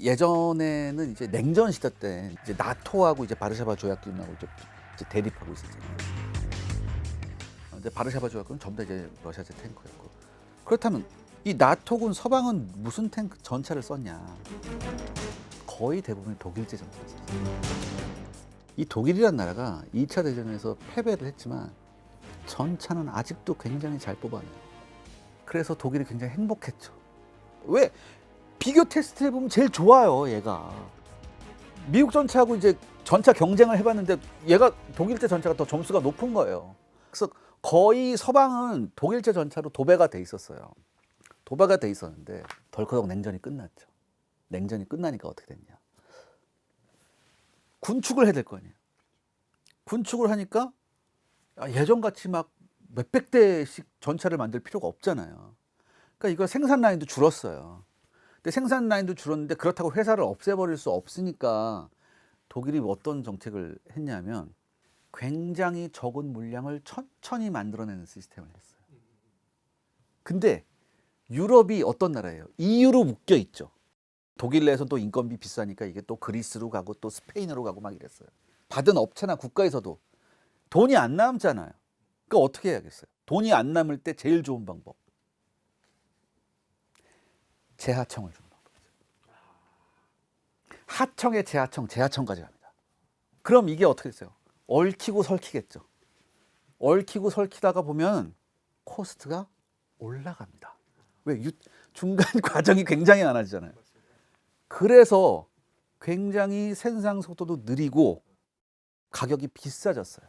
예전에는 이제 냉전 시대 때 이제 나토하고 이제 바르샤바 조약기구하고 이제, 이제 대립하고 있었잖아요. 어, 이제 바르샤바 조약기는 전부 다 이제 러시아제 탱커였고 그렇다면 이 나토군 서방은 무슨 탱크 전차를 썼냐? 거의 대부분 독일제 전차를 썼어요. 이 독일이란 나라가 2차 대전에서 패배를 했지만 전차는 아직도 굉장히 잘 뽑아내요. 그래서 독일이 굉장히 행복했죠. 왜? 비교 테스트 해보면 제일 좋아요, 얘가. 미국 전차하고 이제 전차 경쟁을 해봤는데 얘가 독일제 전차가 더 점수가 높은 거예요. 그래서 거의 서방은 독일제 전차로 도배가 돼 있었어요. 도배가 돼 있었는데 덜커덕 냉전이 끝났죠. 냉전이 끝나니까 어떻게 됐냐. 군축을 해야 될 거 아니에요. 군축을 하니까 아, 예전같이 막 몇백 대씩 전차를 만들 필요가 없잖아요. 그러니까 이거 생산 라인도 줄었어요. 근데 생산 라인도 줄었는데 그렇다고 회사를 없애버릴 수 없으니까 독일이 어떤 정책을 했냐면 굉장히 적은 물량을 천천히 만들어내는 시스템을 했어요. 근데 유럽이 어떤 나라예요? EU로 묶여 있죠. 독일 내에서는 또 인건비 비싸니까 이게 또 그리스로 가고 또 스페인으로 가고 막 이랬어요. 받은 업체나 국가에서도 돈이 안 남잖아요. 그러니까 어떻게 해야겠어요? 돈이 안 남을 때 제일 좋은 방법. 재하청을 주는 방법이죠. 하청에 재하청, 재하청까지 갑니다. 그럼 이게 어떻게 됐어요? 얽히고 설키겠죠. 얽히고 설키다가 보면 코스트가 올라갑니다. 왜? 유- 중간 과정이 굉장히 많아지잖아요. 그래서 굉장히 생산 속도도 느리고 가격이 비싸졌어요.